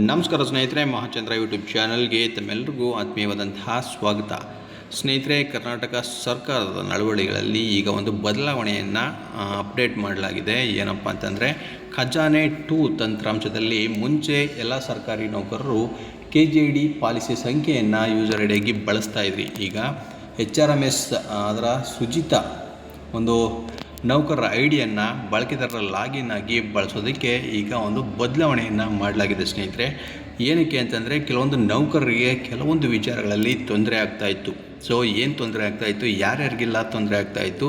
ನಮಸ್ಕಾರ ಸ್ನೇಹಿತರೆ, ಮಹಾಚಂದ್ರ ಯೂಟ್ಯೂಬ್ ಚಾನಲ್ಗೆ ತಮ್ಮೆಲ್ಲರಿಗೂ ಆತ್ಮೀಯವಾದಂತಹ ಸ್ವಾಗತ. ಸ್ನೇಹಿತರೆ, ಕರ್ನಾಟಕ ಸರ್ಕಾರದ ನಡವಳಿಗಳಲ್ಲಿ ಈಗ ಒಂದು ಬದಲಾವಣೆಯನ್ನು ಅಪ್ಡೇಟ್ ಮಾಡಲಾಗಿದೆ. ಏನಪ್ಪ ಅಂತಂದರೆ, ಖಜಾನೆ ಟೂ ತಂತ್ರಾಂಶದಲ್ಲಿ ಮುಂಚೆ ಎಲ್ಲ ಸರ್ಕಾರಿ ನೌಕರರು ಕೆ ಜಿ ಡಿ ಪಾಲಿಸಿ ಸಂಖ್ಯೆಯನ್ನು ಯೂಸರ್ ಐಡಿಯಾಗಿ ಬಳಸ್ತಾ ಇದ್ರಿ. ಈಗ ಎಚ್ ಆರ್ ಎಂ ಎಸ್ ಅದರ ಸುಜಿತ ಒಂದು ನೌಕರರ ಐ ಡಿಯನ್ನು ಬಳಕೆದಾರರ ಲಾಗಿನ್ ಆಗಿ ಬಳಸೋದಕ್ಕೆ ಈಗ ಒಂದು ಬದಲಾವಣೆಯನ್ನು ಮಾಡಲಾಗಿದೆ ಸ್ನೇಹಿತರೆ. ಏನಕ್ಕೆ ಅಂತಂದರೆ ಕೆಲವೊಂದು ನೌಕರರಿಗೆ ಕೆಲವೊಂದು ವಿಚಾರಗಳಲ್ಲಿ ತೊಂದರೆ ಆಗ್ತಾಯಿತ್ತು ಸೊ ಏನು ತೊಂದರೆ ಆಗ್ತಾಯಿತ್ತು ಯಾರ್ಯಾರಿಗೆಲ್ಲ ತೊಂದರೆ ಆಗ್ತಾಯಿತ್ತು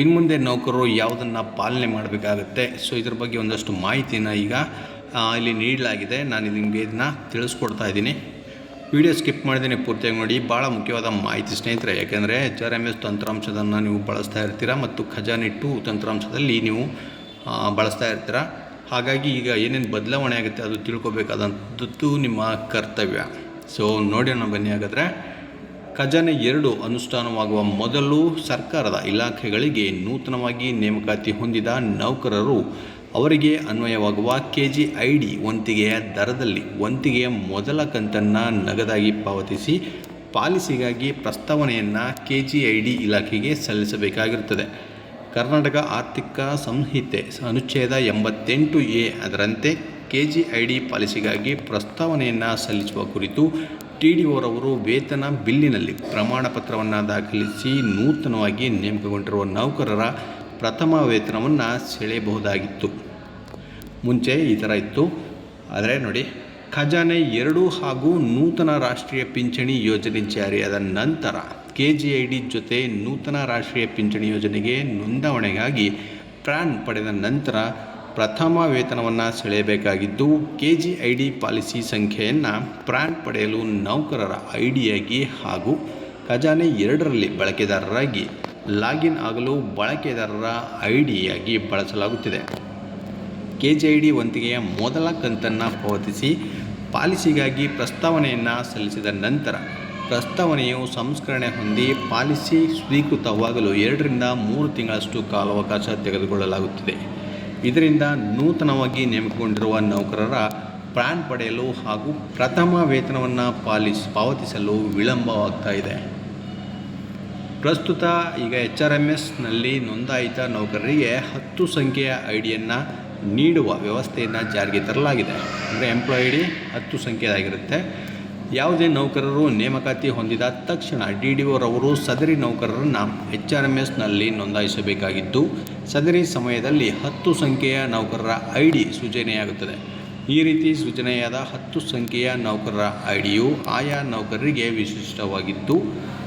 ಇನ್ನು ಮುಂದೆ ನೌಕರರು ಯಾವುದನ್ನು ಪಾಲನೆ ಮಾಡಬೇಕಾಗತ್ತೆ? ಸೊ ಇದ್ರ ಬಗ್ಗೆ ಒಂದಷ್ಟು ಮಾಹಿತಿನ ಈಗ ಇಲ್ಲಿ ನೀಡಲಾಗಿದೆ. ನಾನು ನಿಮಗೆ ಇದನ್ನು ತಿಳಿಸ್ಕೊಡ್ತಾ ಇದ್ದೀನಿ. ವಿಡಿಯೋ ಸ್ಕಿಪ್ ಮಾಡಿದ್ದೀನಿ ಪೂರ್ತಿಯಾಗಿ ನೋಡಿ. ಭಾಳ ಮುಖ್ಯವಾದ ಮಾಹಿತಿ ಸ್ನೇಹಿತರೆ, ಯಾಕೆಂದರೆ ಎಚ್ ಆರ್ ಎಂ ಎಸ್ ತಂತ್ರಾಂಶದನ್ನು ನೀವು ಬಳಸ್ತಾ ಇರ್ತೀರಾ ಮತ್ತು ಖಜಾನೆ ಟು ತಂತ್ರಾಂಶದಲ್ಲಿ ನೀವು ಬಳಸ್ತಾ ಇರ್ತೀರ? ಹಾಗಾಗಿ ಈಗ ಏನೇನು ಬದಲಾವಣೆ ಆಗುತ್ತೆ ಅದು ತಿಳ್ಕೊಬೇಕಾದಂಥದ್ದು ನಿಮ್ಮ ಕರ್ತವ್ಯ. ಸೊ ನೋಡೋಣ ಬನ್ನಿ ಹಾಗಾದರೆ. ಖಜಾನೆ ಎರಡು ಅನುಷ್ಠಾನವಾಗುವ ಮೊದಲು ಸರ್ಕಾರದ ಇಲಾಖೆಗಳಿಗೆ ನೂತನವಾಗಿ ನೇಮಕಾತಿ ಹೊಂದಿದ ನೌಕರರು ಅವರಿಗೆ ಅನ್ವಯವಾಗುವ ಕೆ ಜಿ ಐ ಡಿ ವಂತಿಗೆಯ ದರದಲ್ಲಿ ವಂತಿಗೆಯ ಮೊದಲ ಕಂತನ್ನು ನಗದಾಗಿ ಪಾವತಿಸಿ ಪಾಲಿಸಿಗಾಗಿ ಪ್ರಸ್ತಾವನೆಯನ್ನು ಕೆ ಜಿ ಐ ಡಿ ಇಲಾಖೆಗೆ ಸಲ್ಲಿಸಬೇಕಾಗಿರುತ್ತದೆ. ಕರ್ನಾಟಕ ಆರ್ಥಿಕ ಸಂಹಿತೆ ಅನುಚ್ಛೇದ ಎಂಬತ್ತೆಂಟು ಎ ಅದರಂತೆ ಕೆ ಜಿ ಐ ಡಿ ಪಾಲಿಸಿಗಾಗಿ ಪ್ರಸ್ತಾವನೆಯನ್ನು ಸಲ್ಲಿಸುವ ಕುರಿತು ಟಿ ಡಿ ಓರವರು ವೇತನ ಬಿಲ್ಲಿನಲ್ಲಿ ಪ್ರಮಾಣ ಪತ್ರವನ್ನು ದಾಖಲಿಸಿ ನೂತನವಾಗಿ ನೇಮಕಗೊಂಡಿರುವ ನೌಕರರ ಪ್ರಥಮ ವೇತನವನ್ನು ಸೆಳೆಯಬಹುದಾಗಿತ್ತು. ಮುಂಚೆ ಈ ಥರ ಇತ್ತು. ಆದರೆ ನೋಡಿ, ಖಜಾನೆ ಎರಡು ಹಾಗೂ ನೂತನ ರಾಷ್ಟ್ರೀಯ ಪಿಂಚಣಿ ಯೋಜನೆ ಜಾರಿಯಾದ ನಂತರ ಕೆ ಜಿ ಐ ಡಿ ಜೊತೆ ನೂತನ ರಾಷ್ಟ್ರೀಯ ಪಿಂಚಣಿ ಯೋಜನೆಗೆ ನೋಂದಾವಣೆಗಾಗಿ ಪ್ರ್ಯಾನ್ ಪಡೆದ ನಂತರ ಪ್ರಥಮ ವೇತನವನ್ನು ಸೆಳೆಯಬೇಕಾಗಿದ್ದು K G I D policy ಸಂಖ್ಯೆಯನ್ನು ಪ್ರ್ಯಾನ್ ಪಡೆಯಲು ನೌಕರರ ಐಡಿಯಾಗಿ ಡಿಯಾಗಿ ಹಾಗೂ ಖಜಾನೆ ಎರಡರಲ್ಲಿ ಬಳಕೆದಾರರಾಗಿ ಲಾಗಿನ್ ಆಗಲು ಬಳಕೆದಾರರ ಐ ಡಿಯಾಗಿ ಬಳಸಲಾಗುತ್ತಿದೆ. ಕೆ ಜೆ ಐ ಡಿ ವಂತಿಗೆಯ ಮೊದಲ ಕಂತನ್ನು ಪಾವತಿಸಿ ಪಾಲಿಸಿಗಾಗಿ ಪ್ರಸ್ತಾವನೆಯನ್ನು ಸಲ್ಲಿಸಿದ ನಂತರ ಪ್ರಸ್ತಾವನೆಯು ಸಂಸ್ಕರಣೆ ಹೊಂದಿ ಪಾಲಿಸಿ ಸ್ವೀಕೃತವಾಗಲು ಎರಡರಿಂದ ಮೂರು ತಿಂಗಳಷ್ಟು ಕಾಲಾವಕಾಶ ತೆಗೆದುಕೊಳ್ಳಲಾಗುತ್ತಿದೆ. ಇದರಿಂದ ನೂತನವಾಗಿ ನೇಮಕಗೊಂಡಿರುವ ನೌಕರರ ಪ್ಲಾನ್ ಪಡೆಯಲು ಹಾಗೂ ಪ್ರಥಮ ವೇತನವನ್ನು ಪಾಲಿಸ್, ಪಾವತಿಸಲು ವಿಳಂಬವಾಗ್ತಾ ಇದೆ. ಪ್ರಸ್ತುತ ಈಗ ಎಚ್ ಆರ್ ಎಂ ಎಸ್ನಲ್ಲಿ ನೋಂದಾಯಿತ ನೌಕರರಿಗೆ ಹತ್ತು ಸಂಖ್ಯೆಯ ಐ ಡಿಯನ್ನು ನೀಡುವ ವ್ಯವಸ್ಥೆಯನ್ನು ಜಾರಿಗೆ ತರಲಾಗಿದೆ. ಅಂದರೆ ಎಂಪ್ಲಾಯ್ ಐ ಡಿ ಹತ್ತು ಸಂಖ್ಯೆಯಾಗಿರುತ್ತೆ ಯಾವುದೇ ನೌಕರರು ನೇಮಕಾತಿ ಹೊಂದಿದ ತಕ್ಷಣ ಡಿ ಡಿ ಒರವರು ಸದರಿ ನೌಕರರನ್ನು ಎಚ್ ಆರ್ ಎಂ ಎಸ್ನಲ್ಲಿ ನೋಂದಾಯಿಸಬೇಕಾಗಿದ್ದು, ಸದರಿ ಸಮಯದಲ್ಲಿ ಹತ್ತು ಸಂಖ್ಯೆಯ ನೌಕರರ ಐ ಡಿ ಸೂಚನೆಯಾಗುತ್ತದೆ. ಈ ರೀತಿ ಸೂಚನೆಯಾದ ಹತ್ತು ಸಂಖ್ಯೆಯ ನೌಕರರ ಐ ಡಿಯು ಆಯಾ ನೌಕರರಿಗೆ ವಿಶಿಷ್ಟವಾಗಿದ್ದು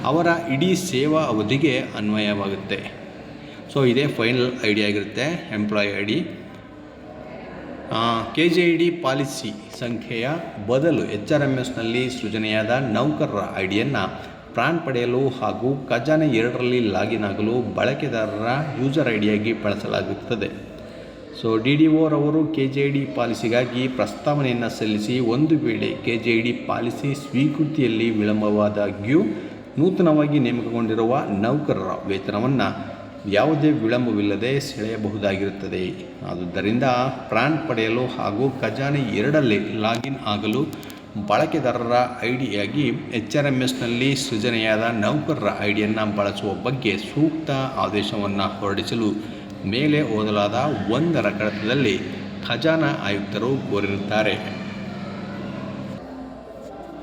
ಅವರ ಇಡೀ ಸೇವಾ ಅವಧಿಗೆ ಅನ್ವಯವಾಗುತ್ತೆ. ಸೊ ಇದೇ ಫೈನಲ್ ಐ ಡಿ ಆಗಿರುತ್ತೆ employ I D K J I D policy ಸಂಖ್ಯೆಯ ಬದಲು ಎಚ್ ಆರ್ ಎಂ ಎಸ್ನಲ್ಲಿ ಸೃಜನೆಯಾದ ನೌಕರರ ಐ ಡಿಯನ್ನು ಪ್ರಾನ್ ಪಡೆಯಲು ಹಾಗೂ ಖಜಾನೆ ಎರಡರಲ್ಲಿ ಲಾಗಿನ್ ಆಗಲು ಬಳಕೆದಾರರ ಯೂಸರ್ ಐ ಡಿಯಾಗಿ ಬಳಸಲಾಗುತ್ತದೆ. ಸೊ ಡಿ ಡಿ ಓರವರು ಕೆ ಜೆ ಐ ಡಿ ಪಾಲಿಸಿಗಾಗಿ ಪ್ರಸ್ತಾವನೆಯನ್ನು ಸಲ್ಲಿಸಿ ಒಂದು ವೇಳೆ K J I D policy ಸ್ವೀಕೃತಿಯಲ್ಲಿ ವಿಳಂಬವಾದಾಗ್ಯೂ ನೂತನವಾಗಿ ನೇಮಕಗೊಂಡಿರುವ ನೌಕರರ ವೇತನವನ್ನು ಯಾವುದೇ ವಿಳಂಬವಿಲ್ಲದೆ ಸೆಳೆಯಬಹುದಾಗಿರುತ್ತದೆ. ಆದುದರಿಂದ ಪ್ರಾನ್ ಪಡೆಯಲು ಹಾಗೂ ಖಜಾನೆ ಎರಡಲ್ಲಿ ಲಾಗಿನ್ ಆಗಲು ಬಳಕೆದಾರರ ಐ ಡಿಯಾಗಿ ಎಚ್ ಆರ್ ಎಂ ಎಸ್ನಲ್ಲಿ ಸೃಜನೆಯಾದ ನೌಕರರ ಐ ಡಿಯನ್ನು ಬಳಸುವ ಬಗ್ಗೆ ಸೂಕ್ತ ಆದೇಶವನ್ನು ಹೊರಡಿಸಲು ಮೇಲೆ ಓದಲಾದ ಒಂದರ ಕಡತದಲ್ಲಿ ಖಜಾನಾ ಆಯುಕ್ತರು ಕೋರಿರುತ್ತಾರೆ.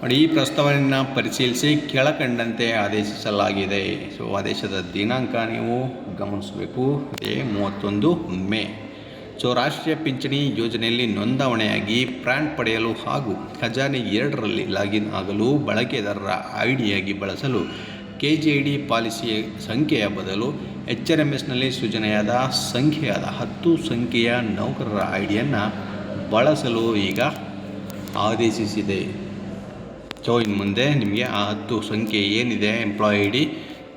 ನೋಡಿ, ಈ ಪ್ರಸ್ತಾವನೆಯನ್ನು ಪರಿಶೀಲಿಸಿ ಕೆಳಕಂಡಂತೆ ಆದೇಶಿಸಲಾಗಿದೆ. ಸೊ, ಆದೇಶದ ದಿನಾಂಕ ನೀವು ಗಮನಿಸಬೇಕು. ಅದೇ ಮೂವತ್ತೊಂದು ಮೇ. ಸೊ, ರಾಷ್ಟ್ರೀಯ ಪಿಂಚಣಿ ಯೋಜನೆಯಲ್ಲಿ ನೋಂದಾವಣೆಯಾಗಿ ಪ್ರ್ಯಾನ್ ಪಡೆಯಲು ಹಾಗೂ ಖಜಾನೆ ಎರಡರಲ್ಲಿ ಲಾಗಿನ್ ಆಗಲು ಬಳಕೆದಾರರ ಐ ಡಿಯಾಗಿ ಬಳಸಲು ಕೆ ಜಿ ಐ ಡಿ ಪಾಲಿಸಿಯ ಸಂಖ್ಯೆಯ ಬದಲು ಎಚ್ ಆರ್ ಎಂ ಎಸ್ನಲ್ಲಿ ಸೂಚನೆಯಾದ ಸಂಖ್ಯೆಯಾದ ಹತ್ತು ಸಂಖ್ಯೆಯ ನೌಕರರ ಐಡಿಯನ್ನು ಡಿಯನ್ನು ಬಳಸಲು ಈಗ ಆದೇಶಿಸಿದೆ. ಸೊ ಇನ್ನು ಮುಂದೆ ನಿಮಗೆ ಆ ಹತ್ತು ಸಂಖ್ಯೆ ಏನಿದೆ ಎಂಪ್ಲಾಯ್ ಐ ಡಿ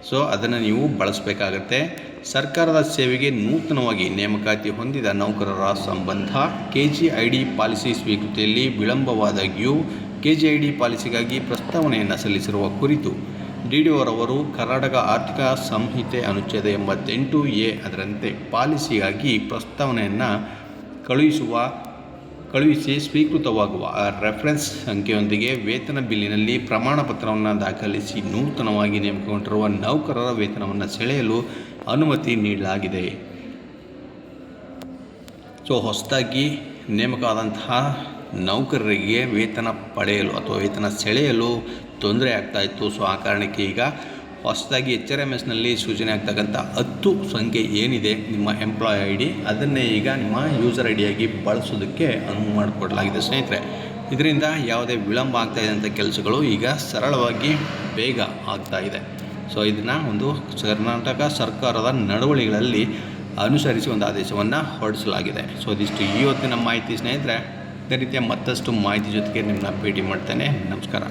ಸೊ, ಅದನ್ನು ನೀವು ಬಳಸಬೇಕಾಗತ್ತೆ. ಸರ್ಕಾರದ ಸೇವೆಗೆ ನೂತನವಾಗಿ ನೇಮಕಾತಿ ಹೊಂದಿದ ನೌಕರರ ಸಂಬಂಧ K G I D policy ಸ್ವೀಕೃತಿಯಲ್ಲಿ ವಿಳಂಬವಾದಾಗ್ಯೂ ಕೆ ಜಿ ಐ ಡಿ ಪಾಲಿಸಿಗಾಗಿ ಪ್ರಸ್ತಾವನೆಯನ್ನು ಸಲ್ಲಿಸಿರುವ ಕುರಿತು ಡಿ ಡಿ ಅವರವರು ಕರ್ನಾಟಕ ಆರ್ಥಿಕ ಸಂಹಿತೆ ಅನುಚ್ಛೇದ ಎಂಬತ್ತೆಂಟು ಎ ಅದರಂತೆ ಪಾಲಿಸಿಗಾಗಿ ಪ್ರಸ್ತಾವನೆಯನ್ನು ಕಳುಹಿಸುವ ಕಳುಹಿಸಿ ಸ್ವೀಕೃತವಾಗುವ ರೆಫರೆನ್ಸ್ ಸಂಖ್ಯೆಯೊಂದಿಗೆ ವೇತನ ಬಿಲ್ಲಿನಲ್ಲಿ ಪ್ರಮಾಣ ಪತ್ರವನ್ನು ದಾಖಲಿಸಿ ನೂತನವಾಗಿ ನೇಮಕಗೊಂಡಿರುವ ನೌಕರರ ವೇತನವನ್ನು ಸೆಳೆಯಲು ಅನುಮತಿ ನೀಡಲಾಗಿದೆ. ಸೊ ಹೊಸದಾಗಿ ನೇಮಕವಾದಂತಹ ನೌಕರರಿಗೆ ವೇತನ ಪಡೆಯಲು ಅಥವಾ ವೇತನ ಸೆಳೆಯಲು ತೊಂದರೆ ಆಗ್ತಾಯಿತ್ತು ಸೊ ಆ ಕಾರಣಕ್ಕೆ ಈಗ ಹೊಸದಾಗಿ ಎಚ್ ಆರ್ ಎಂ ಎಸ್ನಲ್ಲಿ ಸೂಚನೆ ಆಗ್ತಕ್ಕಂಥ ಹತ್ತು ಸಂಖ್ಯೆ ಏನಿದೆ ನಿಮ್ಮ ಎಂಪ್ಲಾಯ್ ಐ ಡಿ ಅದನ್ನೇ ಈಗ ನಿಮ್ಮ ಯೂಸರ್ ಐ ಡಿಯಾಗಿ ಬಳಸೋದಕ್ಕೆ ಅನುವು ಮಾಡಿಕೊಡಲಾಗಿದೆ ಸ್ನೇಹಿತರೆ. ಇದರಿಂದ ಯಾವುದೇ ವಿಳಂಬ ಆಗ್ತಾ ಇದ್ದಂಥ ಕೆಲಸಗಳು ಈಗ ಸರಳವಾಗಿ ಬೇಗ ಆಗ್ತಾ ಇದೆ. ಸೊ ಇದನ್ನು ಒಂದು ಕರ್ನಾಟಕ ಸರ್ಕಾರದ ನಡವಳಿಗಳಲ್ಲಿ ಅನುಸರಿಸಿ ಒಂದು ಆದೇಶವನ್ನು ಹೊರಡಿಸಲಾಗಿದೆ. ಸೊ ಇದಿಷ್ಟು ಇವತ್ತಿನ ಮಾಹಿತಿ ಸ್ನೇಹಿತರೆ. ಅದೇ ರೀತಿಯ ಮತ್ತಷ್ಟು ಮಾಹಿತಿ ಜೊತೆಗೆ ನಿಮ್ಮನ್ನ ಭೇಟಿ ಮಾಡ್ತೇನೆ. ನಮಸ್ಕಾರ.